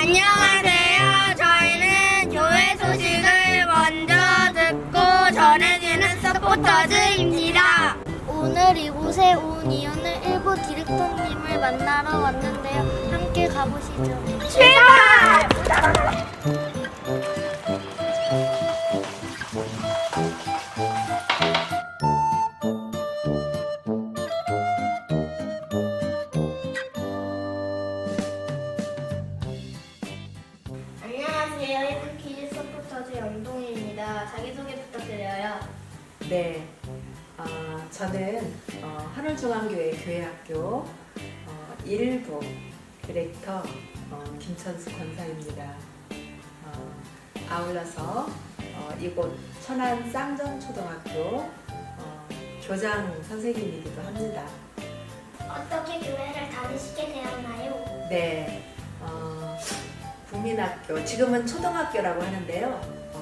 안녕하세요. 저희는 교회 소식을 먼저 듣고 전해지는 서포터즈입니다. 오늘 이곳에 온 이유는 일부 디렉터님을 만나러 왔는데요. 함께 가보시죠. 출발! 자기소개 부탁드려요. 네, 어, 저는 어, 한울중앙교회 교회학교 어, 1부 디렉터 어, 김천수 권사입니다. 어, 아울러서 어, 이곳 천안 쌍전초등학교 어, 교장 선생님이기도 합니다. 어떻게 교회를 다니시게 되었나요? 네, 어, 국민학교 지금은 초등학교라고 하는데요. 어,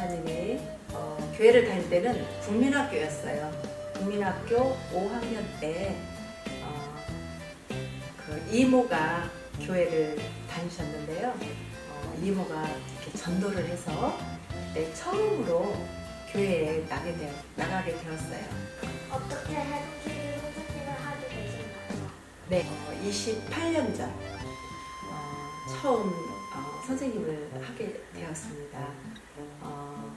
권사님이 어, 교회를 다닐 때는 국민학교였어요. 국민학교 5학년 때 어, 그 이모가 교회를 다니셨는데요. 어, 이모가 이렇게 전도를 해서 그때 처음으로 교회에 나게 되, 나가게 되었어요. 어떻게 선생님을 하게 되셨나요? 네, 28년 전 어, 처음 어, 선생님을 하게 되었습니다. 어,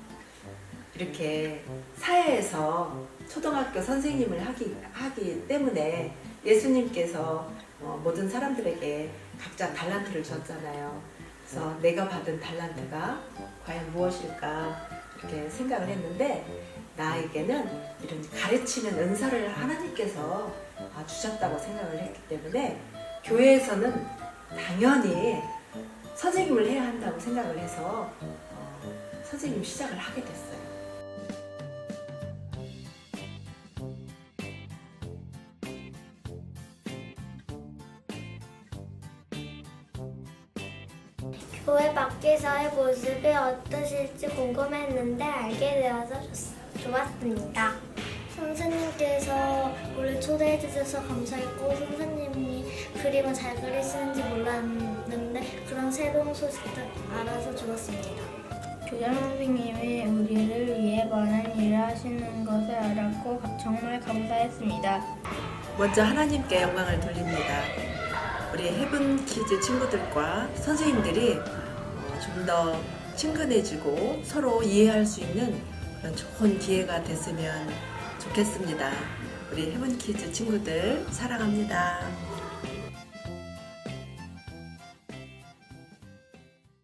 이렇게 사회에서 초등학교 선생님을 하기, 하기 때문에 예수님께서 어, 모든 사람들에게 각자 달란트를 줬잖아요. 그래서 내가 받은 달란트가 과연 무엇일까 이렇게 생각을 했는데 나에게는 이런 가르치는 은사를 하나님께서 아, 주셨다고 생각을 했기 때문에 교회에서는 당연히 선생님을 해야 한다고 생각을 해서 어, 선생님 시작을 하게 됐어요. 교회 밖에서의 모습이 어떠실지 궁금했는데 알게 되어서 좋- 좋았습니다. 선생님께서 우리 초대해 주셔서 감사했고 선생님이 그림을 잘 그리시는지 몰랐는데 그런 새로운 소식도 알아서 좋았습니다. 교장 선생님이 우리를 위해 많은 일을 하시는 것을 알았고 정말 감사했습니다. 먼저 하나님께 영광을 돌립니다. 우리 헤븐 키즈 친구들과 선생님들이 어, 좀더 친근해지고 서로 이해할 수 있는 그런 좋은 기회가 됐으면 좋겠습니다. 우리 헤븐 키즈 친구들 사랑합니다.